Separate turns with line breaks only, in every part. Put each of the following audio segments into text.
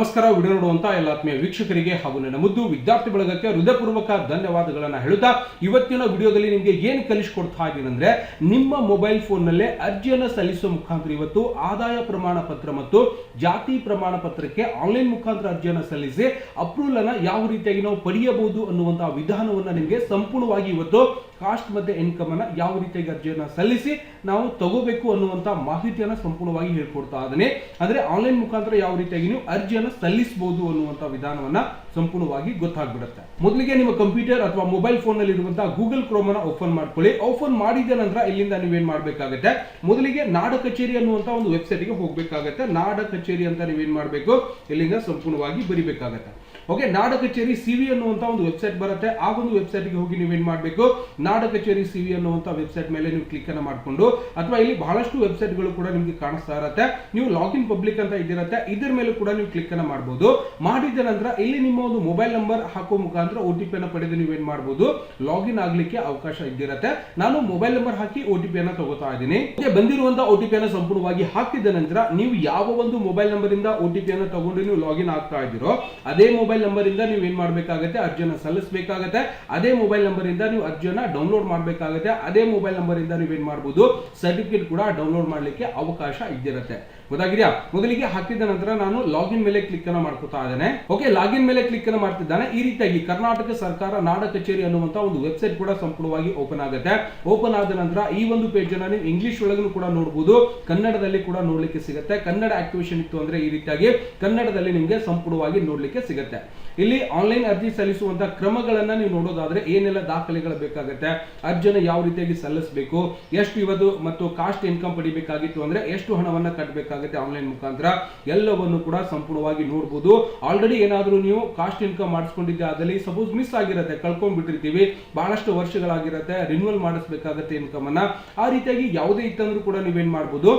ನಮಸ್ಕಾರ, ವಿಡಿಯೋ ನೋಡುವಂತ ಎಲ್ಲ ಆತ್ಮೀಯ ವೀಕ್ಷಕರಿಗೆ ಹಾಗೂ ನನ್ನ ಮುದ್ದು ವಿದ್ಯಾರ್ಥಿ ಬಳಗಕ್ಕೆ ಹೃದಯಪೂರ್ವಕ ಧನ್ಯವಾದಗಳನ್ನು ಹೇಳುತ್ತಾ, ಇವತ್ತಿನ ವಿಡಿಯೋದಲ್ಲಿ ನಿಮಗೆ ಏನು ಕಲಿಸ್ಕೊಡ್ತಾ ಇದ್ದೀನಿ ಅಂದ್ರೆ, ನಿಮ್ಮ ಮೊಬೈಲ್ ಫೋನ್ನಲ್ಲೇ ಅರ್ಜಿಯನ್ನು ಸಲ್ಲಿಸುವ ಮುಖಾಂತರ ಇವತ್ತು ಆದಾಯ ಪ್ರಮಾಣ ಪತ್ರ ಮತ್ತು ಜಾತಿ ಪ್ರಮಾಣ ಪತ್ರಕ್ಕೆ ಆನ್ಲೈನ್ ಮುಖಾಂತರ ಅರ್ಜಿಯನ್ನು ಸಲ್ಲಿಸಿ ಅಪ್ರೂವಲ್ ಅನ್ನ ಯಾವ ರೀತಿಯಾಗಿ ನಾವು ಪಡೆಯಬಹುದು ಅನ್ನುವಂತಹ ವಿಧಾನವನ್ನು ನಿಮಗೆ ಸಂಪೂರ್ಣವಾಗಿ ಇವತ್ತು ಕಾಸ್ಟ್ ಮತ್ತೆ ಇನ್ಕಮ್ ಅನ್ನ ಯಾವ ರೀತಿಯಾಗಿ ಅರ್ಜಿಯನ್ನು ಸಲ್ಲಿಸಿ ನಾವು ತಗೋಬೇಕು ಅನ್ನುವಂತ ಮಾಹಿತಿಯನ್ನ ಸಂಪೂರ್ಣವಾಗಿ ಹೇಳ್ಕೊಡ್ತಾ ಇದ್ದೀನಿ. ಅಂದ್ರೆ ಆನ್ಲೈನ್ ಮುಖಾಂತರ ಯಾವ ರೀತಿಯಾಗಿ ನೀವು ಅರ್ಜಿಯನ್ನ ಸಲ್ಲಿಸಬಹುದು ಅನ್ನುವಂತ ವಿಧಾನವನ್ನ ಸಂಪೂರ್ಣವಾಗಿ ಗೊತ್ತಾಗ್ಬಿಡುತ್ತೆ. ಮೊದಲಿಗೆ ನಿಮ್ಮ ಕಂಪ್ಯೂಟರ್ ಅಥವಾ ಮೊಬೈಲ್ ಫೋನ್ನಲ್ಲಿ ಇರುವಂತಹ ಗೂಗಲ್ ಕ್ರೋಮ್ ಅನ್ನ ಓಪನ್ ಮಾಡ್ಕೊಳ್ಳಿ. ಓಪನ್ ಮಾಡಿದ ನಂತರ ಇಲ್ಲಿಂದ ನೀವೇನ್ ಮಾಡಬೇಕಾಗುತ್ತೆ? ಮೊದಲಿಗೆ ನಾಡ ಕಚೇರಿ ಅನ್ನುವಂತ ಒಂದು ವೆಬ್ಸೈಟ್ಗೆ ಹೋಗ್ಬೇಕಾಗತ್ತೆ. ನಾಡ ಕಚೇರಿ ಅಂತ ನೀವೇನ್ ಮಾಡಬೇಕು? ಇಲ್ಲಿಂದ ಸಂಪೂರ್ಣವಾಗಿ ಬರಿಬೇಕಾಗತ್ತೆ. ಓಕೆ, ನಾಡ ಕಚೇರಿ ಸಿವಿ ಅನ್ನುವಂತ ಒಂದು ವೆಬ್ಸೈಟ್ ಬರುತ್ತೆ. ಆ ಒಂದು ವೆಬ್ಸೈಟ್ಗೆ ಹೋಗಿ ನೀವೇನ್ ಮಾಡಬೇಕು? ನಾಡ ಕಚೇರಿ ಸಿವಿ ಅನ್ನುವಂತ ವೆಬ್ಸೈಟ್ ಮೇಲೆ ನೀವು ಕ್ಲಿಕ್ ಅನ್ನ ಮಾಡಿಕೊಂಡು, ಅಥವಾ ಇಲ್ಲಿ ಬಹಳಷ್ಟು ವೆಬ್ಸೈಟ್ಗಳು ಕೂಡ ನಿಮಗೆ ಕಾಣಿಸ್ತಾ ಇರುತ್ತೆ. ನೀವು ಲಾಗಿನ್ ಪಬ್ಲಿಕ್ ಅಂತ ಇದ್ದಿರತ್ತೆ ಇದರ ಮೇಲೆ ಕೂಡ ನೀವು ಕ್ಲಿಕ್ ಅನ್ನ ಮಾಡಬಹುದು ಮಾಡಿದ ನಂತರ ಇಲ್ಲಿ ನಿಮ್ಮ ಒಂದು ಮೊಬೈಲ್ ನಂಬರ್ ಹಾಕೋ ಮುಖಾಂತರ ಒ ಟಿ ಪಿ ಅನ್ನ ಪಡೆದು ನೀವೇನ್ ಮಾಡಬಹುದು ಲಾಗಿನ್ ಆಗ್ಲಿಕ್ಕೆ ಅವಕಾಶ ಇದ್ದಿರತ್ತೆ. ನಾನು ಮೊಬೈಲ್ ನಂಬರ್ ಹಾಕಿ ಒ ಟಿ ಪಿ ಅನ್ನ ತಗೋತಾ ಇದ್ದೀನಿ. ಬಂದಿರುವಂತ ಒ ಟಿ ಸಂಪೂರ್ಣವಾಗಿ ಹಾಕಿದ ನಂತರ ನೀವು ಯಾವ ಒಂದು ಮೊಬೈಲ್ ನಂಬರ್ ಇಂದ ಒ ಟಿ ಪಿ ಅನ್ನ ತಗೊಂಡು ನೀವು ಲಾಗಿನ್ ಆಗ್ತಾ ಇದ್ದೀರೋ, ಅದೇ ಮೊಬೈಲ್ ನಂಬರ್ ಇಂದ ನೀವು ಏನ್ ಮಾಡಬೇಕಾಗುತ್ತೆ? ಅರ್ಜಿಯನ್ನು ಸಲ್ಲಿಸಬೇಕಾಗತ್ತೆ. ಅದೇ ಮೊಬೈಲ್ ನಂಬರ್ ಇಂದ ನೀವು ಅರ್ಜಿಯನ್ನ ಡೌನ್ಲೋಡ್ ಮಾಡಬೇಕಾಗತ್ತೆ. ಅದೇ ಮೊಬೈಲ್ ನಂಬರ್ ಇಂದ ನೀವು ಏನು ಮಾಡಬಹುದು ಸರ್ಟಿಫಿಕೇಟ್ ಕೂಡ ಡೌನ್ಲೋಡ್ ಮಾಡಲಿಕ್ಕೆ ಅವಕಾಶ ಇದ್ದಿರುತ್ತೆ. ಗೊತ್ತಾಗಿದೆಯಾ? ಮೊದಲಿಗೆ ಹಾಕಿದ ನಂತರ ನಾನು ಲಾಗಿನ್ ಮೇಲೆ ಕ್ಲಿಕ್ ಅನ್ನ ಮಾಡ್ಕೊತಾ ಇದ್ದೇನೆ. ಓಕೆ ಲಾಗಿನ್ ಮೇಲೆ ಕ್ಲಿಕ್ ಅನ್ನ ಮಾಡ್ತಿದ್ದಾನೆ. ಈ ರೀತಿಯಾಗಿ ಕರ್ನಾಟಕ ಸರ್ಕಾರ, ನಾಡ ಕಚೇರಿ ಅನ್ನುವಂತ ಒಂದು ವೆಬ್ಸೈಟ್ ಕೂಡ ಸಂಪೂರ್ಣವಾಗಿ ಓಪನ್ ಆಗುತ್ತೆ. ಓಪನ್ ಆದ ನಂತರ ಈ ಒಂದು ಪೇಜ್ ಅನ್ನ ನೀವು ಇಂಗ್ಲಿಷ್ ಒಳಗೂ ಕೂಡ ನೋಡಬಹುದು ಕನ್ನಡದಲ್ಲಿ ಕೂಡ ನೋಡ್ಲಿಕ್ಕೆ ಸಿಗುತ್ತೆ. ಕನ್ನಡ ಆಕ್ಟಿವೇಶನ್ ಇತ್ತು ಅಂದ್ರೆ ಈ ರೀತಿಯಾಗಿ ಕನ್ನಡದಲ್ಲಿ ನಿಮಗೆ ಸಂಪೂರ್ಣವಾಗಿ ನೋಡ್ಲಿಕ್ಕೆ ಸಿಗುತ್ತೆ. ಇಲ್ಲಿ ಆನ್ಲೈನ್ ಅರ್ಜಿ ಸಲ್ಲಿಸುವಂತಹ ಕ್ರಮಗಳನ್ನ ನೀವು ನೋಡೋದಾದ್ರೆ ಏನೆಲ್ಲ ದಾಖಲೆಗಳು ಬೇಕಾಗುತ್ತೆ ಅರ್ಜಿನ ಯಾವ ರೀತಿಯಾಗಿ ಸಲ್ಲಿಸಬೇಕು, ಎಷ್ಟು ಇವತ್ತು ಮತ್ತು ಕಾಸ್ಟ್ ಇನ್ಕಮ್ ಪಡಿಬೇಕಾಗಿತ್ತು ಅಂದ್ರೆ ಎಷ್ಟು ಹಣವನ್ನ ಕಟ್ಟಬೇಕಾಗುತ್ತೆ ಆನ್ಲೈನ್ ಮುಖಾಂತರ ಎಲ್ಲವನ್ನು ಕೂಡ ಸಂಪೂರ್ಣವಾಗಿ ನೋಡಬಹುದು ಆಲ್ರೆಡಿ ಏನಾದರೂ ನೀವು ಕಾಸ್ಟ್ ಇನ್ಕಮ್ ಮಾಡಿಸ್ಕೊಂಡಿದ್ದೆ ಅದಲ್ಲಿ ಸಪೋಸ್ ಮಿಸ್ ಆಗಿರುತ್ತೆ, ಕಳ್ಕೊಂಡ್ಬಿಟ್ಟಿರ್ತೀವಿ, ಬಹಳಷ್ಟು ವರ್ಷಗಳಾಗಿರುತ್ತೆ ರಿನ್ಯೂವಲ್ ಮಾಡಿಸ್ಬೇಕಾಗತ್ತೆ ಇನ್ಕಮ್ ಅನ್ನ, ಆ ರೀತಿಯಾಗಿ ಯಾವುದೇ ಇತ್ತಂದ್ರೂ ಕೂಡ ನೀವೇನ್ ಮಾಡ್ಬೋದು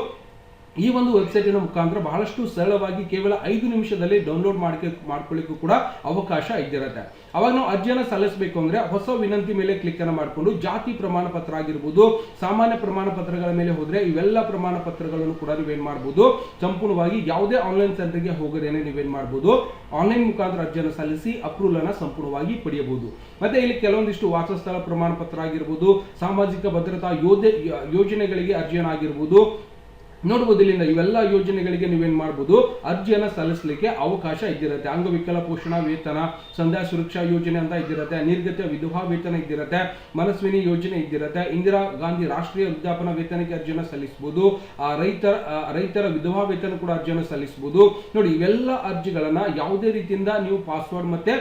ಈ ಒಂದು ವೆಬ್ಸೈಟಿನ ಮುಖಾಂತರ ಬಹಳಷ್ಟು ಸರಳವಾಗಿ ಕೇವಲ ಐದು ನಿಮಿಷದಲ್ಲಿ ಡೌನ್ಲೋಡ್ ಮಾಡ್ಕೆ, ಮಾಡ್ಕೊಳ್ಳಿಕ್ಕೂ ಕೂಡ ಅವಕಾಶ ಇದ್ದಿರುತ್ತೆ. ಅವಾಗ ನಾವು ಅರ್ಜಿಯನ್ನು ಸಲ್ಲಿಸಬೇಕು ಅಂದರೆ ಹೊಸ ವಿನಂತಿ ಮೇಲೆ ಕ್ಲಿಕ್ಕನ್ನು ಮಾಡಿಕೊಂಡು ಜಾತಿ ಪ್ರಮಾಣ ಪತ್ರ ಆಗಿರ್ಬೋದು, ಸಾಮಾನ್ಯ ಪ್ರಮಾಣ ಪತ್ರಗಳ ಮೇಲೆ ಹೋದರೆ ಇವೆಲ್ಲ ಪ್ರಮಾಣ ಪತ್ರಗಳನ್ನು ಕೂಡ ನೀವೇನು ಮಾಡ್ಬೋದು, ಸಂಪೂರ್ಣವಾಗಿ ಯಾವುದೇ ಆನ್ಲೈನ್ ಸೆಂಟರ್ಗೆ ಹೋಗದೇನೆ ನೀವೇನು ಮಾಡ್ಬೋದು ಆನ್ಲೈನ್ ಮುಖಾಂತರ ಅರ್ಜಿಯನ್ನು ಸಲ್ಲಿಸಿ ಅಪ್ರೂವಲ್ ಅನ್ನ ಸಂಪೂರ್ಣವಾಗಿ ಪಡೆಯಬಹುದು. ಮತ್ತೆ ಇಲ್ಲಿ ಕೆಲವೊಂದಿಷ್ಟು ವಾಸಸ್ಥಳ ಪ್ರಮಾಣ ಪತ್ರ ಆಗಿರ್ಬೋದು, ಸಾಮಾಜಿಕ ಭದ್ರತಾ ಯೋಜನೆ ಯೋಜನೆಗಳಿಗೆ ಅರ್ಜಿಯನ್ನಾಗಿರ್ಬೋದು ನೋಡಬಹುದು ಇಲ್ಲಿಂದ ಇವೆಲ್ಲ ಯೋಜನೆಗಳಿಗೆ ನೀವೇನ್ ಮಾಡಬಹುದು ಅರ್ಜಿಯನ್ನು ಸಲ್ಲಿಸಲಿಕ್ಕೆ ಅವಕಾಶ ಇದ್ದಿರುತ್ತೆ. ಅಂಗವಿಕಲ ಪೋಷಣ ವೇತನ ಸಂಧ್ಯಾ ಸುರಕ್ಷಾ ಯೋಜನೆ ಅಂತ ಇದ್ದಿರುತ್ತೆ. ನಿರ್ಗತ ವಿಧವಾ ವೇತನ ಇದ್ದಿರುತ್ತೆ. ಮನಸ್ವಿನಿ ಯೋಜನೆ ಇದ್ದಿರುತ್ತೆ. ಇಂದಿರಾ ಗಾಂಧಿ ರಾಷ್ಟ್ರೀಯ ವೃದ್ಧಾಪನ ವೇತನಕ್ಕೆ ಅರ್ಜಿಯನ್ನು ಸಲ್ಲಿಸಬಹುದು ಆ ರೈತರ ರೈತರ ವಿಧವಾ ವೇತನ ಕೂಡ ಅರ್ಜಿಯನ್ನು ಸಲ್ಲಿಸಬಹುದು ನೋಡಿ, ಇವೆಲ್ಲ ಅರ್ಜಿಗಳನ್ನ ಯಾವುದೇ ರೀತಿಯಿಂದ ನೀವು ಪಾಸ್ವರ್ಡ್ ಮತ್ತೆ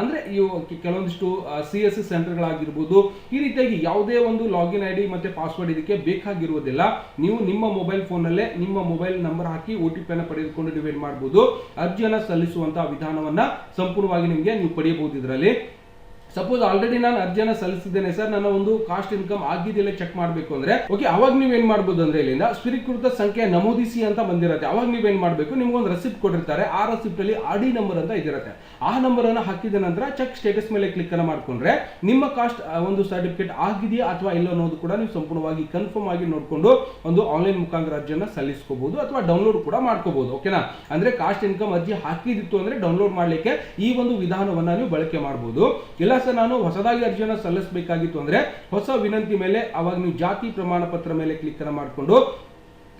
ಅಂದ್ರೆ ಇವು ಕೆಲವೊಂದಿಷ್ಟು ಸಿ ಎಸ್ ಎಸ್ ಸೆಂಟರ್ಗಳಾಗಿರ್ಬೋದು. ಈ ರೀತಿಯಾಗಿ ಯಾವುದೇ ಒಂದು ಲಾಗಿನ್ ಐ ಮತ್ತೆ ಪಾಸ್ವರ್ಡ್ ಇದಕ್ಕೆ ಬೇಕಾಗಿರುವುದಿಲ್ಲ. ನೀವು ನಿಮ್ಮ ಮೊಬೈಲ್ ಫೋನ್ನಲ್ಲೇ ನಿಮ್ಮ ಮೊಬೈಲ್ ನಂಬರ್ ಹಾಕಿ ಒ ಟಿ ಪಿಯನ್ನು ಪಡೆದುಕೊಂಡು ಡಿವೈಡ್ ಮಾಡಬಹುದು ಅರ್ಜಿಯನ್ನ ಸಲ್ಲಿಸುವಂತಹ ವಿಧಾನವನ್ನ ಸಂಪೂರ್ಣವಾಗಿ ನಿಮಗೆ ನೀವು ಪಡೆಯಬಹುದು ಇದರಲ್ಲಿ. ಸಪೋಸ್ ಆಲ್ರೆಡಿ ನಾನು ಅರ್ಜಿಯನ್ನ ಸಲ್ಲಿಸಿದ್ದೇನೆ ಸರ್ ನನ್ನ ಒಂದು ಕಾಸ್ಟ್ ಇನ್ಕಮ್ ಆಗಿದೆಯಲ್ಲ ಚೆಕ್ ಮಾಡಬೇಕು ಅಂದ್ರೆ. ಓಕೆ ಅವಾಗ ನೀವೇನ್ ಮಾಡ್ಬೋದು ಅಂದ್ರೆ ಇಲ್ಲಿಂದ ಸ್ವೀಕೃತ ಸಂಖ್ಯೆ ನಮೂದಿಸಿ ಅಂತ ಬಂದಿರುತ್ತೆ. ಅವಾಗ ನೀವೇನ್ ಮಾಡಬೇಕು? ನಿಮ್ಗೊಂದು ರೆಸಿಪ್ಟ್ ಕೊಟ್ಟಿರ್ತಾರೆ. ಆ ರೆಸಿಪ್ಟ್ ಅಲ್ಲಿ ಡಿ ನಂಬರ್ ಅಂತ ಇದಿರುತ್ತೆ. ಆ ನಂಬರ್ ಅನ್ನ ಹಾಕಿದ ನಂತರ ಚೆಕ್ ಸ್ಟೇಟಸ್ ಮೇಲೆ ಕ್ಲಿಕ್ ಅನ್ನ ಮಾಡ್ಕೊಂಡ್ರೆ ನಿಮ್ಮ ಕಾಸ್ಟ್ ಒಂದು ಸರ್ಟಿಫಿಕೇಟ್ ಆಗಿದೆಯಾ ಅಥವಾ ಇಲ್ಲ ಅನ್ನೋದು ಕೂಡ ನೀವು ಸಂಪೂರ್ಣವಾಗಿ ಕನ್ಫರ್ಮ್ ಆಗಿ ನೋಡಿಕೊಂಡು ಒಂದು ಆನ್ಲೈನ್ ಮುಖಾಂತರ ಅರ್ಜಿಯನ್ನ ಸಲ್ಲಿಸ್ಕೋಬಹುದು ಅಥವಾ ಡೌನ್ಲೋಡ್ ಕೂಡ ಮಾಡ್ಕೋಬಹುದು ಓಕೆನಾ ಅಂದ್ರೆ ಕಾಸ್ಟ್ ಇನ್ಕಮ್ ಅರ್ಜಿ ಹಾಕಿದಿತ್ತು ಅಂದ್ರೆ ಡೌನ್ಲೋಡ್ ಮಾಡ್ಲಿಕ್ಕೆ ಈ ಒಂದು ವಿಧಾನವನ್ನ ನೀವು ಬಳಕೆ ಮಾಡಬಹುದು ಇಲ್ಲ ಸರ್ ನಾನು ಹೊಸದಾಗಿ ಅರ್ಜಿಯನ್ನ ಸಲ್ಲಿಸಬೇಕಾಗಿತ್ತು ಅಂದ್ರೆ ಹೊಸ ವಿನಂತಿ ಮೇಲೆ, ಅವಾಗ ನೀವು ಜಾತಿ ಪ್ರಮಾಣ ಪತ್ರ ಮೇಲೆ ಕ್ಲಿಕ್ ಮಾಡಿಕೊಂಡು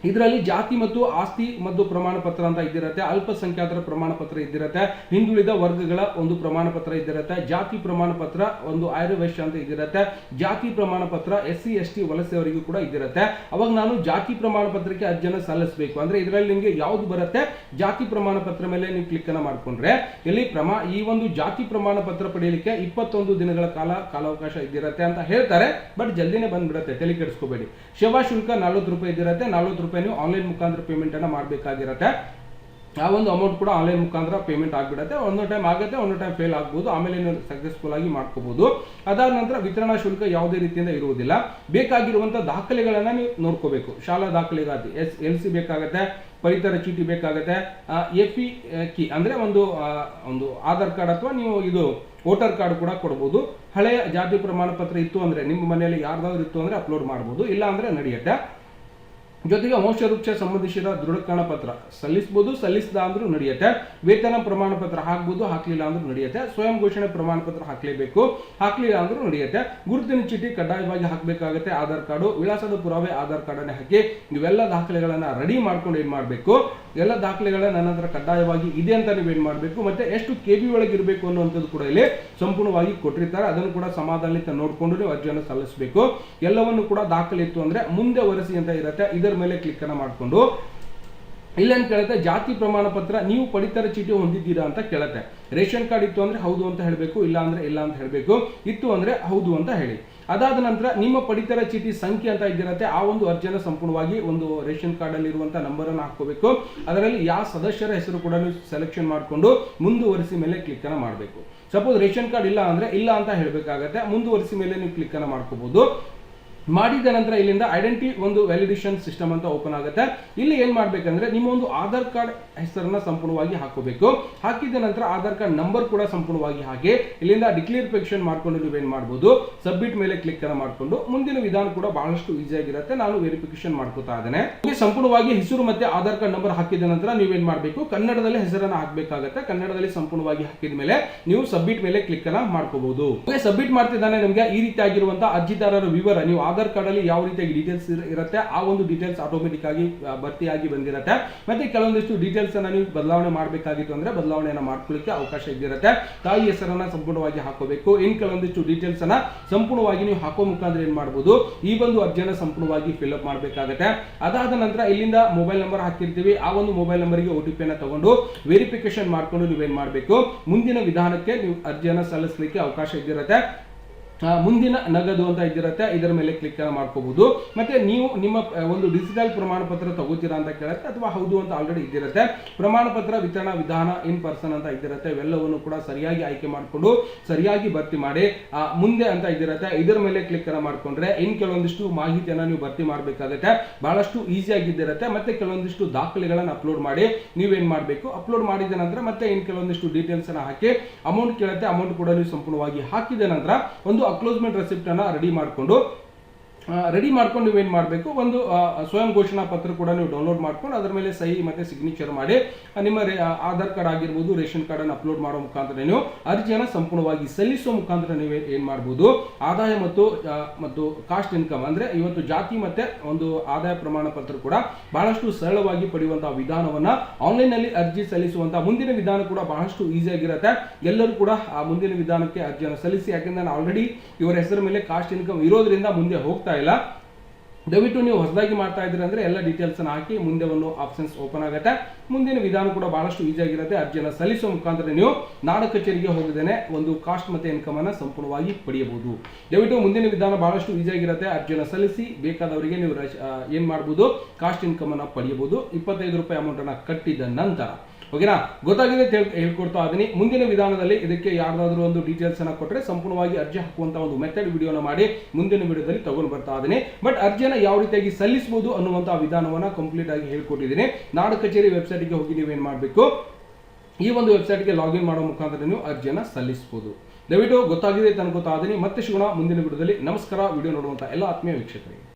ಇದರಲ್ಲಿ ಜಾತಿ ಮತ್ತು ಆಸ್ತಿ ಮತ್ತು ಪ್ರಮಾಣ ಪತ್ರ ಅಂತ ಇದ್ದಿರುತ್ತೆ, ಅಲ್ಪಸಂಖ್ಯಾತರ ಪ್ರಮಾಣ ಪತ್ರ ಇದ್ದಿರುತ್ತೆ, ಹಿಂದುಳಿದ ವರ್ಗಗಳ ಒಂದು ಪ್ರಮಾಣ ಪತ್ರ ಇದ್ದಿರುತ್ತೆ, ಜಾತಿ ಪ್ರಮಾಣ ಪತ್ರ ಒಂದು ಆಯುರ್ವೇಶ ಅಂತ ಇದ್ದಿರುತ್ತೆ, ಜಾತಿ ಪ್ರಮಾಣ ಪತ್ರ ಎಸ್ ಸಿ ಎಸ್ ಟಿ ವಲಸೆಯವರಿಗೂ ಕೂಡ ಇದ್ದಿರತ್ತೆ. ಅವಾಗ ನಾನು ಜಾತಿ ಪ್ರಮಾಣ ಪತ್ರಕ್ಕೆ ಅರ್ಜಿಯನ್ನು ಸಲ್ಲಿಸಬೇಕು. ಅಂದ್ರೆ ಇದರಲ್ಲಿ ನಿಮಗೆ ಯಾವ್ದು ಬರುತ್ತೆ? ಜಾತಿ ಪ್ರಮಾಣ ಪತ್ರ ಮೇಲೆ ನೀವು ಕ್ಲಿಕ್ ಅನ್ನ ಮಾಡ್ಕೊಂಡ್ರೆ, ಇಲ್ಲಿ ಪ್ರಮಾ, ಈ ಒಂದು ಜಾತಿ ಪ್ರಮಾಣ ಪತ್ರ ಪಡೆಯಲಿಕ್ಕೆ ಇಪ್ಪತ್ತೊಂದು ದಿನಗಳ ಕಾಲ ಕಾಲಾವಕಾಶ ಇದ್ದಿರುತ್ತೆ ಅಂತ ಹೇಳ್ತಾರೆ, ಬಟ್ ಜಲ್ದಿನೇ ಬಂದ್ಬಿಡುತ್ತೆ, ತಲೆ ಕೆಡಿಸ್ಕೋಬೇಡಿ. ಸೇವಾ ಶುಲ್ಕ ನಲ್ವತ್ತು ರೂಪಾಯಿ ಇದ್ದಿರತ್ತೆ, ನಲ್ವತ್ತು ರೂಪಾಯಿ ನೀವು ಆನ್ಲೈನ್ ಮುಖಾಂತರ ಪೇಮೆಂಟ್ ಅನ್ನ ಮಾಡಬೇಕಾಗಿರುತ್ತೆ. ಆ ಒಂದು ಅಮೌಂಟ್ ಕೂಡ ಆನ್ಲೈನ್ ಮುಖಾಂತರ ಪೇಮೆಂಟ್ ಆಗಿಬಿಡುತ್ತೆ. ಒಂದು ಟೈಮ್ ಆಗುತ್ತೆ, ಒಂದು ಟೈಮ್ ಫೇಲ್ ಆಗ್ಬೋದು. ಆಮೇಲೆ ನೀವು ಸಕ್ಸಸ್ಫುಲ್ ಆಗಿ ಮಾಡ್ಕೋಬಹುದು ಅದಾದ ನಂತರ ವಿತರಣಾ ಶುಲ್ಕ ಯಾವುದೇ ರೀತಿಯಿಂದ ಇರುವುದಿಲ್ಲ. ಬೇಕಾಗಿರುವಂಥ ದಾಖಲೆಗಳನ್ನು ನೀವು ನೋಡ್ಕೋಬೇಕು. ಶಾಲಾ ದಾಖಲೆಗಾಗಿ ಎಸ್, ಎಲ್ ಸಿ ಬೇಕಾಗುತ್ತೆ, ಪಡಿತರ ಚೀಟಿ ಬೇಕಾಗುತ್ತೆ ಎ ಪಿ ಕಿ, ಅಂದ್ರೆ ಒಂದು ಒಂದು ಆಧಾರ್ ಕಾರ್ಡ್ ಅಥವಾ ನೀವು ಇದು ವೋಟರ್ ಕಾರ್ಡ್ ಕೂಡ ಕೊಡ್ಬೋದು. ಹಳೆಯ ಜಾತಿ ಪ್ರಮಾಣ ಪತ್ರ ಇತ್ತು ಅಂದ್ರೆ, ನಿಮ್ಮ ಮನೆಯಲ್ಲಿ ಯಾರ್ದಾದ್ರು ಇತ್ತು ಅಂದ್ರೆ ಅಪ್ಲೋಡ್ ಮಾಡ್ಬೋದು. ಇಲ್ಲ ಅಂದ್ರೆ ನಡೆಯುತ್ತೆ. ಜೊತೆಗೆ ವಂಶವೃಕ್ಷ ಸಂಬಂಧಿಸಿದ ದೃಢೀಕರಣ ಪತ್ರ. ಸಲ್ಲಿಸಬಹುದು ಸಲ್ಲಿಸಿದ ಅಂದ್ರೂ ನಡೆಯುತ್ತೆ. ವೇತನ ಪ್ರಮಾಣ ಪತ್ರ ಹಾಕ್ಬೋದು, ಹಾಕ್ಲಿಲ್ಲ ಅಂದ್ರೂ ನಡೆಯುತ್ತೆ. ಸ್ವಯಂ ಘೋಷಣೆ ಪ್ರಮಾಣ ಪತ್ರ ಹಾಕ್ಲೇಬೇಕು, ಹಾಕ್ಲಿಲ್ಲ ಅಂದ್ರೂ ನಡೆಯುತ್ತೆ. ಗುರುತಿನ ಚೀಟಿ ಕಡ್ಡಾಯವಾಗಿ ಹಾಕಬೇಕಾಗುತ್ತೆ, ಆಧಾರ್ ಕಾರ್ಡು, ವಿಳಾಸದ ಪುರಾವೆ, ಆಧಾರ್ ಕಾರ್ಡನ್ನೇ ಹಾಕಿ ಇವೆಲ್ಲ ದಾಖಲೆಗಳನ್ನ ರೆಡಿ ಮಾಡ್ಕೊಂಡು ಏನ್ ಮಾಡಬೇಕು? ಎಲ್ಲ ದಾಖಲೆಗಳ ನನ್ನ ಹತ್ರ ಕಡ್ಡಾಯವಾಗಿ ಇದೆ ಅಂತ ನೀವೇನು ಮಾಡಬೇಕು. ಮತ್ತೆ ಎಷ್ಟು ಕೆ ಬಿ ಒಳಗೆ ಇರಬೇಕು ಅನ್ನುವಂಥದ್ದು ಕೂಡ ಇಲ್ಲಿ ಸಂಪೂರ್ಣವಾಗಿ ಕೊಟ್ಟಿರ್ತಾರೆ. ಅದನ್ನು ಕೂಡ ಸಮಾಧಾನಿತ ನೋಡಿಕೊಂಡು ನೀವು ಅರ್ಜಿಯನ್ನು ಸಲ್ಲಿಸಬೇಕು. ಎಲ್ಲವನ್ನು ಕೂಡ ದಾಖಲೆ ಇತ್ತು ಅಂದರೆ ಮುಂದೆ ವರಸಿ ಅಂತ ಇರುತ್ತೆ. ಇದರ ಮೇಲೆ ಕ್ಲಿಕ್ ಅನ್ನ ಮಾಡಿಕೊಂಡು. ಇಲ್ಲೇನು ಕೇಳುತ್ತೆ, ಜಾತಿ ಪ್ರಮಾಣ ಪತ್ರ ನೀವು ಪಡಿತರ ಚೀಟಿ ಹೊಂದಿದ್ದೀರಾ ಅಂತ ಕೇಳುತ್ತೆ. ರೇಷನ್ ಕಾರ್ಡ್ ಇತ್ತು ಅಂದ್ರೆ ಹೌದು ಅಂತ ಹೇಳಬೇಕು, ಇಲ್ಲ ಅಂದ್ರೆ ಇಲ್ಲ ಅಂತ ಹೇಳಬೇಕು. ಇತ್ತು ಅಂದ್ರೆ ಹೌದು ಅಂತ ಹೇಳಿ. ಅದಾದ ನಂತರ ನಿಮ್ಮ ಪಡಿತರ ಚೀಟಿ ಸಂಖ್ಯೆ ಅಂತ ಇದ್ದಿರತ್ತೆ, ಆ ಒಂದು ಅರ್ಜಿಯನ್ನು ಸಂಪೂರ್ಣವಾಗಿ ಒಂದು ರೇಷನ್ ಕಾರ್ಡ್ ಅಲ್ಲಿ ನಂಬರನ್ನು ಹಾಕೋಬೇಕು ಅದರಲ್ಲಿ ಯಾವ ಸದಸ್ಯರ ಹೆಸರು ಕೂಡ ಸೆಲೆಕ್ಷನ್ ಮಾಡಿಕೊಂಡು ಮುಂದುವರಿಸಿ ಮೇಲೆ ಕ್ಲಿಕ್ ಅನ್ನ ಮಾಡಬೇಕು. ಸಪೋಸ್ ರೇಷನ್ ಕಾರ್ಡ್ ಇಲ್ಲ ಅಂದ್ರೆ ಇಲ್ಲ ಅಂತ ಹೇಳಬೇಕಾಗತ್ತೆ, ಮುಂದುವರಿಸಿ ಮೇಲೆ ನೀವು ಕ್ಲಿಕ್ ಅನ್ನ ಮಾಡ್ಕೋಬಹುದು ಮಾಡಿದ ನಂತರ ಇಲ್ಲಿಂದ ಐಡೆಂಟಿ ಒಂದು ವ್ಯಾಲಿಡೇಷನ್ ಸಿಸ್ಟಮ್ ಅಂತ ಓಪನ್ ಆಗುತ್ತೆ. ಇಲ್ಲಿ ಏನ್ ಮಾಡ್ಬೇಕಂದ್ರೆ ನಿಮ್ಮ ಒಂದು ಆಧಾರ್ ಕಾರ್ಡ್ ಹೆಸರನ್ನ ಸಂಪೂರ್ಣವಾಗಿ ಹಾಕೋಬೇಕು. ಹಾಕಿದ ನಂತರ ಆಧಾರ್ ಕಾರ್ಡ್ ನಂಬರ್ ಕೂಡ ಸಂಪೂರ್ಣವಾಗಿ ಹಾಗೆ ಇಲ್ಲಿಂದ ಡಿಕ್ಲೇರಿಫಿಕೇಶನ್ ಮಾಡ್ಕೊಂಡು ನೀವೇನ್ ಮಾಡ್ಬೋದು ಸಬ್ಮಿಟ್ ಮೇಲೆ ಕ್ಲಿಕ್ ಅನ್ನ ಮಾಡ್ಕೊಂಡು ಮುಂದಿನ ವಿಧಾನ ಕೂಡ ಬಹಳಷ್ಟು ಈಸಿ ಆಗಿರುತ್ತೆ. ನಾನು ವೆರಿಫಿಕೇಶನ್ ಮಾಡ್ಕೋತಾ ಇದ್ದೇನೆ. ಸಂಪೂರ್ಣವಾಗಿ ಹೆಸರು ಮತ್ತೆ ಆಧಾರ್ ಕಾರ್ಡ್ ನಂಬರ್ ಹಾಕಿದ ನಂತರ ನೀವೇನ್ ಮಾಡಬೇಕು, ಕನ್ನಡದಲ್ಲಿ ಹೆಸರನ್ನ ಹಾಕಬೇಕಾಗತ್ತೆ. ಕನ್ನಡದಲ್ಲಿ ಸಂಪೂರ್ಣವಾಗಿ ಹಾಕಿದ ಮೇಲೆ ನೀವು ಸಬ್ಮಿಟ್ ಮೇಲೆ ಕ್ಲಿಕ್ ಅನ್ನ ಮಾಡ್ಕೋಬಹುದು ಸಬ್ಮಿಟ್ ಮಾಡ್ತಿದ್ದಾನೆ ನಿಮಗೆ ಈ ರೀತಿ ಆಗಿರುವಂತಹ ಅರ್ಜಿದಾರರ ವಿವರ ನೀವು ಆಧಾರ್ ಕಾರ್ಡ್ ಅಲ್ಲಿ ಯಾವ ರೀತಿಯಾಗಿ ಡೀಟೇಲ್ಸ್ ಇರುತ್ತೆ, ಆ ಒಂದು ಡೀಟೇಲ್ಸ್ ಆಟೋಮೆಟಿಕ್ ಆಗಿ ಭರ್ತಿಯಾಗಿ ಬಂದಿರುತ್ತೆ. ಮತ್ತೆ ಕೆಲವೊಂದಿಷ್ಟು ಡೀಟೇಲ್ಸ್ ಅನ್ನ ನೀವು ಬದಲಾವಣೆ ಮಾಡಬೇಕಾಗಿತ್ತು ಅಂದ್ರೆ ಬದಲಾವಣೆಯನ್ನ ಮಾಡ್ಕೊಳ್ಳಿಕ್ಕೆ ಅವಕಾಶ ಇದ್ದಿರುತ್ತೆ. ತಾಯಿ ಹೆಸರನ್ನ ಸಂಪೂರ್ಣವಾಗಿ ಹಾಕೋಬೇಕು. ಇನ್ ಕೆಲವೊಂದಿಷ್ಟು ಡೀಟೇಲ್ಸ್ ಅನ್ನ ಸಂಪೂರ್ಣವಾಗಿ ನೀವು ಹಾಕೋ ಮುಖಾಂತರ ಏನ್ ಮಾಡಬಹುದು ಈ ಒಂದು ಅರ್ಜಿಯನ್ನ ಸಂಪೂರ್ಣವಾಗಿ ಫಿಲ್ ಅಪ್ ಮಾಡಬೇಕಾಗತ್ತೆ. ಅದಾದ ನಂತರ ಇಲ್ಲಿಂದ ಮೊಬೈಲ್ ನಂಬರ್ ಹಾಕಿರ್ತೀವಿ. ಆ ಒಂದು ಮೊಬೈಲ್ ನಂಬರ್ಗೆ ಒ ಟಿ ಪಿಯನ್ನು ತಗೊಂಡು ವೆರಿಫಿಕೇಶನ್ ಮಾಡ್ಕೊಂಡು ನೀವೇನ್ ಮಾಡಬೇಕು? ಮುಂದಿನ ವಿಧಾನಕ್ಕೆ ನೀವು ಅರ್ಜಿಯನ್ನು ಸಲ್ಲಿಸಲಿಕ್ಕೆ ಅವಕಾಶ ಇದ್ದಿರುತ್ತೆ. ಮುಂದಿನ ನಗದು ಅಂತ ಇದ್ದಿರತ್ತೆ, ಇದರ ಮೇಲೆ ಕ್ಲಿಕ್ ಮಾಡ್ಕೋಬಹುದು ಮತ್ತೆ ನೀವು ನಿಮ್ಮ ಒಂದು ಡಿಜಿಟಲ್ ಪ್ರಮಾಣ ಪತ್ರ ತಗೋತೀರಾ ಅಂತ ಕೇಳುತ್ತೆ, ಅಥವಾ ಹೌದು ಅಂತ ಆಲ್ರೆಡಿ ಇದ್ದಿರತ್ತೆ. ಪ್ರಮಾಣ ಪತ್ರ ವಿತರಣಾ ವಿಧಾನ ಇನ್ ಪರ್ಸನ್ ಅಂತ ಇದ್ದಿರುತ್ತೆ, ಇವೆಲ್ಲವನ್ನು ಕೂಡ ಸರಿಯಾಗಿ ಆಯ್ಕೆ ಮಾಡಿಕೊಂಡು, ಸರಿಯಾಗಿ ಭರ್ತಿ ಮಾಡಿ ಮುಂದೆ ಅಂತ ಇದ್ದಿರತ್ತೆ. ಇದರ ಮೇಲೆ ಕ್ಲಿಕ್ ಮಾಡ್ಕೊಂಡ್ರೆ ಇನ್ ಕೆಲವೊಂದಿಷ್ಟು ಮಾಹಿತಿಯನ್ನ ನೀವು ಭರ್ತಿ ಮಾಡಬೇಕಾಗುತ್ತೆ. ಬಹಳಷ್ಟು ಈಸಿ ಆಗಿದ್ದಿರುತ್ತೆ ಮತ್ತೆ ಕೆಲವೊಂದಿಷ್ಟು ದಾಖಲೆಗಳನ್ನು ಅಪ್ಲೋಡ್ ಮಾಡಿ, ನೀವೇನ್ ಮಾಡಬೇಕು? ಅಪ್ಲೋಡ್ ಮಾಡಿದ ನಂತರ ಮತ್ತೆ ಇನ್ ಕೆಲವೊಂದಿಷ್ಟು ಡೀಟೇಲ್ಸ್ ಅನ್ನ ಹಾಕಿ ಅಮೌಂಟ್ ಕೇಳುತ್ತೆ ಅಮೌಂಟ್ ಕೂಡ ನೀವು ಸಂಪೂರ್ಣವಾಗಿ ಹಾಕಿದ ನಂತರ ಒಂದು ಅಕ್ಲೋಸ್ಮೆಂಟ್ ರೆಸಿಪ್ಟನ್ನು ರೆಡಿ ಮಾಡಿಕೊಂಡು ರೆಡಿ ಮಾಡ್ಕೊಂಡು ನೀವೇನು ಮಾಡಬೇಕು? ಒಂದು ಸ್ವಯಂ ಘೋಷಣಾ ಪತ್ರ ಕೂಡ ನೀವು ಡೌನ್ಲೋಡ್ ಮಾಡ್ಕೊಂಡು ಅದರ ಮೇಲೆ ಸಹಿ ಮತ್ತು ಸಿಗ್ನೇಚರ್ ಮಾಡಿ ನಿಮ್ಮ ಆಧಾರ್ ಕಾರ್ಡ್ ಆಗಿರ್ಬೋದು, ರೇಷನ್ ಕಾರ್ಡನ್ನು ಅಪ್ಲೋಡ್ ಮಾಡೋ ಮುಖಾಂತರ ನೀವು ಅರ್ಜಿಯನ್ನು ಸಂಪೂರ್ಣವಾಗಿ ಸಲ್ಲಿಸುವ ಮುಖಾಂತರ ನೀವು ಏನು ಮಾಡ್ಬೋದು? ಆದಾಯ ಮತ್ತು ಮತ್ತು ಕಾಸ್ಟ್ ಇನ್ಕಮ್ ಅಂದರೆ ಇವತ್ತು ಜಾತಿ ಮತ್ತೆ ಒಂದು ಆದಾಯ ಪ್ರಮಾಣ ಪತ್ರ ಕೂಡ ಬಹಳಷ್ಟು ಸರಳವಾಗಿ ಪಡೆಯುವಂಥ ವಿಧಾನವನ್ನು ಆನ್ಲೈನ್ನಲ್ಲಿ ಅರ್ಜಿ ಸಲ್ಲಿಸುವಂಥ ಮುಂದಿನ ವಿಧಾನ ಕೂಡ ಬಹಳಷ್ಟು ಈಸಿ ಆಗಿರುತ್ತೆ. ಎಲ್ಲರೂ ಕೂಡ ಆ ಮುಂದಿನ ವಿಧಾನಕ್ಕೆ ಅರ್ಜಿಯನ್ನು ಸಲ್ಲಿಸಿ, ಯಾಕೆಂದ್ರೆ ನಾನು ಆಲ್ರೆಡಿ ಇವರ ಹೆಸರ ಮೇಲೆ ಕಾಸ್ಟ್ ಇನ್ಕಮ್ ಇರೋದ್ರಿಂದ ಮುಂದೆ ಹೋಗ್ತಾ ಇಲ್ಲ. ದಯವಿಟ್ಟು ನೀವು ಹೊಸದಾಗಿ ಮಾಡ್ತಾ ಇದ್ರೆ ಅಂದ್ರೆ ಎಲ್ಲ ಡೀಟೇಲ್ಸ್ ಅನ್ನ ಹಾಕಿ ಮುಂದೆ ಒಂದು ಆಪ್ಷನ್ಸ್ ಓಪನ್ ಆಗುತ್ತೆ. ಮುಂದಿನ ವಿಧಾನ ಕೂಡ ಬಹಳಷ್ಟು ಈಸಿ ಆಗಿರುತ್ತೆ. ಅರ್ಜಿಯನ್ನು ಸಲ್ಲಿಸುವ ಮುಖಾಂತರ ನೀವು ನಾಡ ಕಚೇರಿಗೆ ಹೋಗದೇನೆ ಒಂದು ಕಾಸ್ಟ್ ಮತ್ತೆ ಇನ್ಕಮ್ ಅನ್ನ ಸಂಪೂರ್ಣವಾಗಿ ಪಡೆಯಬಹುದು. ದಯವಿಟ್ಟು ಮುಂದಿನ ವಿಧಾನ ಬಹಳಷ್ಟು ಈಸಿ ಆಗಿರುತ್ತೆ. ಅರ್ಜಿಯನ್ನು ಸಲ್ಲಿಸಿ ಬೇಕಾದವರಿಗೆ ನೀವು ಏನ್ ಮಾಡಬಹುದು ಕಾಸ್ಟ್ ಇನ್ಕಮ್ ಅನ್ನ ಪಡೆಯಬಹುದು. ಇಪ್ಪತ್ತೈದು ರೂಪಾಯಿ ಅಮೌಂಟ್ ಅನ್ನ ಕಟ್ಟಿದ ನಂತರ ಓಕೆನಾ? ಗೊತ್ತಾಗಿದೆ ಹೇಳ್ಕೊಡ್ತಾ ಇದ್ದೀನಿ ಮುಂದಿನ ವಿಧಾನದಲ್ಲಿ ಇದಕ್ಕೆ ಯಾರ್ದಾದ್ರೂ ಒಂದು ಡೀಟೇಲ್ಸ್ ಅನ್ನ ಕೊಟ್ಟರೆ ಸಂಪೂರ್ಣವಾಗಿ ಅರ್ಜಿ ಹಾಕುವಂತ ಒಂದು ಮೆಥಡ್ ವಿಡಿಯೋನ ಮಾಡಿ ಮುಂದಿನ ವಿಡಿಯೋದಲ್ಲಿ ತಗೊಂಡು ಬರ್ತಾ ಇದ್ದೀನಿ ಬಟ್ ಅರ್ಜಿಯನ್ನ ಯಾವ ರೀತಿಯಾಗಿ ಸಲ್ಲಿಸಬಹುದು ಅನ್ನುವಂತಹ ವಿಧಾನವನ್ನ ಕಂಪ್ಲೀಟ್ ಆಗಿ ಹೇಳ್ಕೊಟ್ಟಿದ್ದೀನಿ ನಾಡು ಕಚೇರಿ ವೆಬ್ಸೈಟ್ಗೆ ಹೋಗಿ ನೀವು ಏನು ಮಾಡಬೇಕು? ಈ ಒಂದು ವೆಬ್ಸೈಟ್ಗೆ ಲಾಗಿನ್ ಮಾಡೋ ಮುಖಾಂತರ ನೀವು ಅರ್ಜಿಯನ್ನ ಸಲ್ಲಿಸಬಹುದು ದಯವಿಟ್ಟು ಗೊತ್ತಾಗಿದೆ ಅಂತ ಅನ್ಕೋತಾ ಇದೀನಿ. ಮತ್ತೆ ಸಿಗೋಣ ಮುಂದಿನ ವಿಡಿಯೋದಲ್ಲಿ. ನಮಸ್ಕಾರ. ವಿಡಿಯೋ ನೋಡುವಂಥ ಎಲ್ಲ ಆತ್ಮೀಯ ವೀಕ್ಷಕರಿಗೆ